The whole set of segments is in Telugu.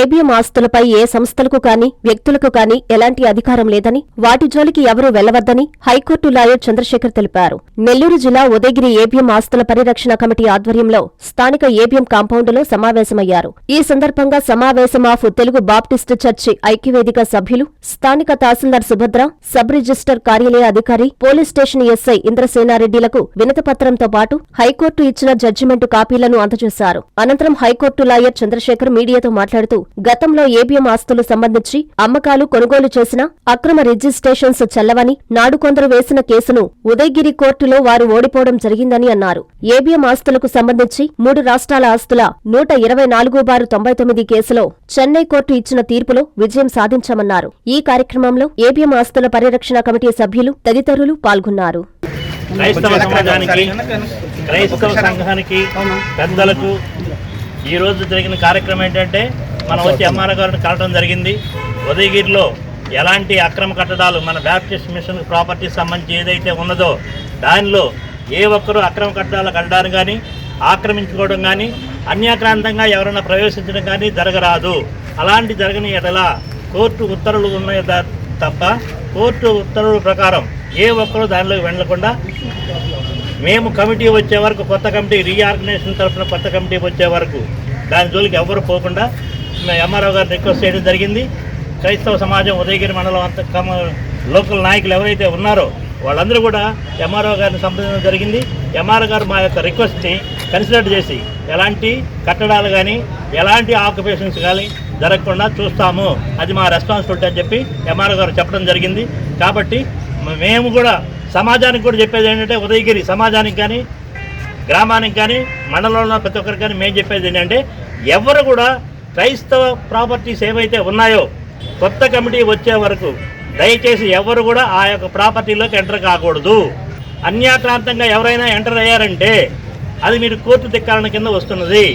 ఏబిఎం ఆస్తులపై ఏ సంస్థలకు కాని వ్యక్తులకు కాని ఎలాంటి అధికారం లేదని వాటి జోలికి ఎవరూ వెళ్ళవద్దని హైకోర్టు లాయర్ చంద్రశేఖర్ తెలిపారు. నెల్లూరు జిల్లా ఉదయగిరి ఏబిఎం ఆస్తుల పరిరక్షణ కమిటీ ఆధ్వర్యంలో స్థానిక ఏబిఎం కాంపౌండ్లో సమావేశమయ్యారు. ఈ సందర్భంగా సమావేశం ఆఫ్ తెలుగు బాప్టిస్టు చర్చి ఐక్యవేదిక సభ్యులు స్థానిక తహసీల్దార్ సుభద్ర సబ్ రిజిస్టర్ కార్యాలయ అధికారి పోలీస్ స్టేషన్ ఎస్ఐ ఇంద్రసేనారెడ్డిలకు వినతిపత్రంతో పాటు హైకోర్టు ఇచ్చిన జడ్జిమెంటు కాపీలను అందజేశారు. అనంతరం హైకోర్టు లాయర్ చంద్రశేఖర్ మీడియాతో మాట్లాడుతూ గతంలో ఏబిఎం ఆస్తులు సంబంధించి అమ్మకాలు కొనుగోలు చేసిన అక్రమ రిజిస్ట్రేషన్స్ చెల్లవని నాడు కొందరు వేసిన కేసును ఉదయగిరి కోర్టులో వారు ఓడిపోవడం జరిగిందని అన్నారు. ఏబిఎం ఆస్తులకు సంబంధించి మూడు రాష్ట్రాల ఆస్తుల నూట ఇరవై నాలుగు బారు తొంభై తొమ్మిది కేసులో చెన్నై కోర్టు ఇచ్చిన తీర్పులో విజయం సాధించామన్నారు. ఈ కార్యక్రమంలో ఏబిఎం ఆస్తుల పరిరక్షణ కమిటీ సభ్యులు తదితరులు పాల్గొన్నారు. క్రైస్తవ సమాజానికి క్రైస్తవ సంఘానికి పెద్దలకు ఈ రోజు జరిగిన కార్యక్రమం ఏంటంటే మనం వచ్చి ఎంఆర్ఓ గారిని కలవడం జరిగింది. ఉదయగిరిలో ఎలాంటి అక్రమ కట్టడాలు మన బ్యాప్టిస్ట్ మిషన్ ప్రాపర్టీ సంబంధించి ఏదైతే ఉన్నదో దానిలో ఏ ఒక్కరూ అక్రమ కట్టడాలు కట్టడం కానీ ఆక్రమించుకోవడం కానీ అన్యాక్రాంతంగా ఎవరైనా ప్రవేశించడం కానీ జరగరాదు. అలాంటి జరగని ఎడల కోర్టు ఉత్తర్వులు ఉన్నాయి తప్ప కోర్టు ఉత్తర్వుల ప్రకారం ఏ ఒక్కరూ దానిలోకి వెళ్ళకుండా మేము కమిటీ వచ్చే వరకు కొత్త కమిటీ రీఆర్గనైజేషన్ తరఫున కొత్త కమిటీ వచ్చే వరకు దాని జోలికి ఎవరు పోకుండా ఎంఆర్ఓ గారిని రిక్వెస్ట్ చేయడం జరిగింది. క్రైస్తవ సమాజం ఉదయగిరి మండలం అంత కమ లోకల్ నాయకులు ఎవరైతే ఉన్నారో వాళ్ళందరూ కూడా ఎంఆర్ఓ గారిని సంప్రదించడం జరిగింది. ఎంఆర్ఓ గారు మా యొక్క రిక్వెస్ట్ని కన్సిడర్ చేసి ఎలాంటి కట్టడాలు కానీ ఎలాంటి ఆక్యుపేషన్స్ కానీ జరగకుండా చూస్తాము. అది మా రెస్పాన్సిబిలిటీ అని చెప్పి ఎంఆర్ఓ గారు చెప్పడం జరిగింది. కాబట్టి మేము కూడా సమాజానికి కూడా చెప్పేది ఏంటంటే ఉదయగిరి సమాజానికి కానీ గ్రామానికి కానీ మండలంలో ప్రతి ఒక్కరికి కానీ మేము చెప్పేది ఏంటంటే ఎవరు కూడా క్రైస్తవ ప్రాపర్టీస్ ఏవైతే ఉన్నాయో కొత్త కమిటీ వచ్చే వరకు దయచేసి ఎవరు కూడా ఆ యొక్క ప్రాపర్టీలోకి ఎంటర్ కాకూడదు. అన్యాక్రాంతంగా ఎవరైనా ఎంటర్ అయ్యారంటే అది మీరు కోర్టు ధిక్కారణ కింద వస్తున్నది.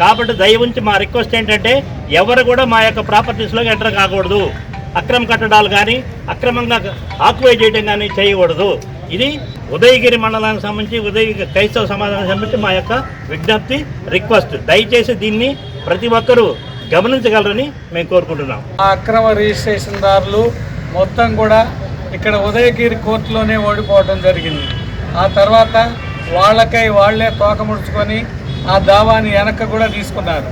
కాబట్టి దయ ఉంచి మా రిక్వెస్ట్ ఏంటంటే ఎవరు కూడా మా యొక్క ప్రాపర్టీస్లోకి ఎంటర్ కాకూడదు. అక్రమ కట్టడాలు కానీ అక్రమంగా ఆక్యుపై చేయడం కానీ చేయకూడదు. ఇది ఉదయగిరి మండలానికి సంబంధించి ఉదయ క్రైస్తవ సమాజానికి సంబంధించి మా యొక్క విజ్ఞప్తి రిక్వెస్ట్. దయచేసి దీన్ని ప్రతి ఒక్కరూ గమనించగలరని మేము కోరుకుంటున్నాం. ఆ అక్రమ రిజిస్ట్రేషన్ దారులు మొత్తం కూడా ఇక్కడ ఉదయగిరి కోర్టులోనే ఓడిపోవడం జరిగింది. ఆ తర్వాత వాళ్ళకై వాళ్ళే తోకముడుచుకొని ఆ దావాని వెనక్కి కూడా తీసుకున్నారు.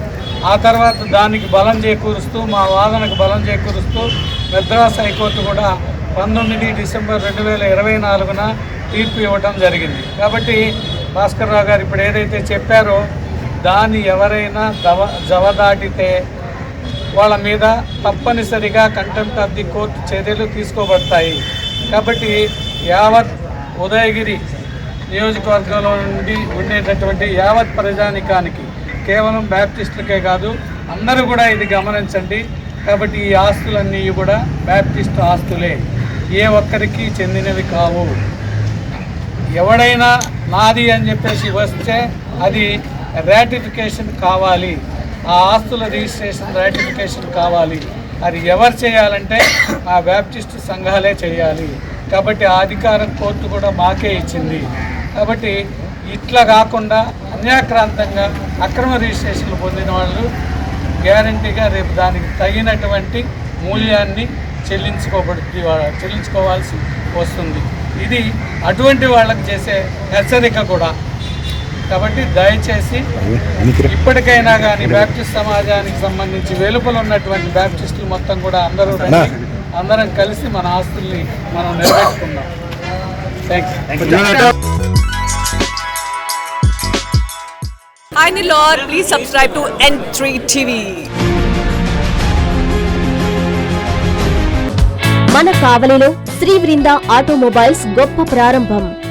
ఆ తర్వాత దానికి బలం చేకూరుస్తూ మా వాదనకు బలం చేకూరుస్తూ మద్రాస్ హైకోర్టు కూడా పంతొమ్మిది డిసెంబర్ రెండు వేల ఇరవై నాలుగున తీర్పు ఇవ్వడం జరిగింది. కాబట్టి భాస్కర్ రావు గారు ఇప్పుడు ఏదైతే చెప్పారో దాన్ని ఎవరైనా దవ జవదాటితే వాళ్ళ మీద తప్పనిసరిగా కంటెంప్ట్ ఆఫ్ ది కోర్టు చర్యలు తీసుకోబడతాయి. కాబట్టి యావత్ ఉదయగిరి నియోజకవర్గంలో నుండి ఉండేటటువంటి యావత్ ప్రజానికానికి కేవలం బ్యాప్టిస్టులకే కాదు అందరూ కూడా ఇది గమనించండి. కాబట్టి ఈ ఆస్తులన్నీ కూడా బ్యాప్టిస్ట్ ఆస్తులే. ఏ ఒక్కరికి చెందినవి కావు. ఎవడైనా నాది అని చెప్పేసి వస్తే అది రాటిఫికేషన్ కావాలి. ఆ ఆస్తుల రిజిస్ట్రేషన్ రాటిఫికేషన్ కావాలి. అది ఎవరు చేయాలంటే ఆ బ్యాప్టిస్ట్ సంఘాలే చేయాలి. కాబట్టి ఆ అధికారం కోర్టు కూడా మాకే ఇచ్చింది. కాబట్టి ఇట్లా కాకుండా అన్యాక్రాంతంగా అక్రమ రిజిస్ట్రేషన్లు పొందిన వాళ్ళు గ్యారంటీగా రేపు దానికి తగినటువంటి మూల్యాన్ని చెల్లించుకోబడి చెల్లించుకోవాల్సి వస్తుంది. ఇది అటువంటి వాళ్ళకు చేసే హెచ్చరిక కూడా. కాబట్టి దయచేసి ఇప్పటికైనా కానీ బ్యాప్టిస్ట్ సమాజానికి సంబంధించి వెలుపల ఉన్నటువంటి బ్యాప్టిస్టులు మొత్తం కూడా అందరూ రండి. అందరం కలిసి మన ఆస్తుల్ని మనం నిలబెట్టుకుందాం thank you Hi Nilor, please subscribe to N3 TV. మన కావలిలో శ్రీ వృంద ఆటోమొబైల్స్ గొప్ప ప్రారంభం.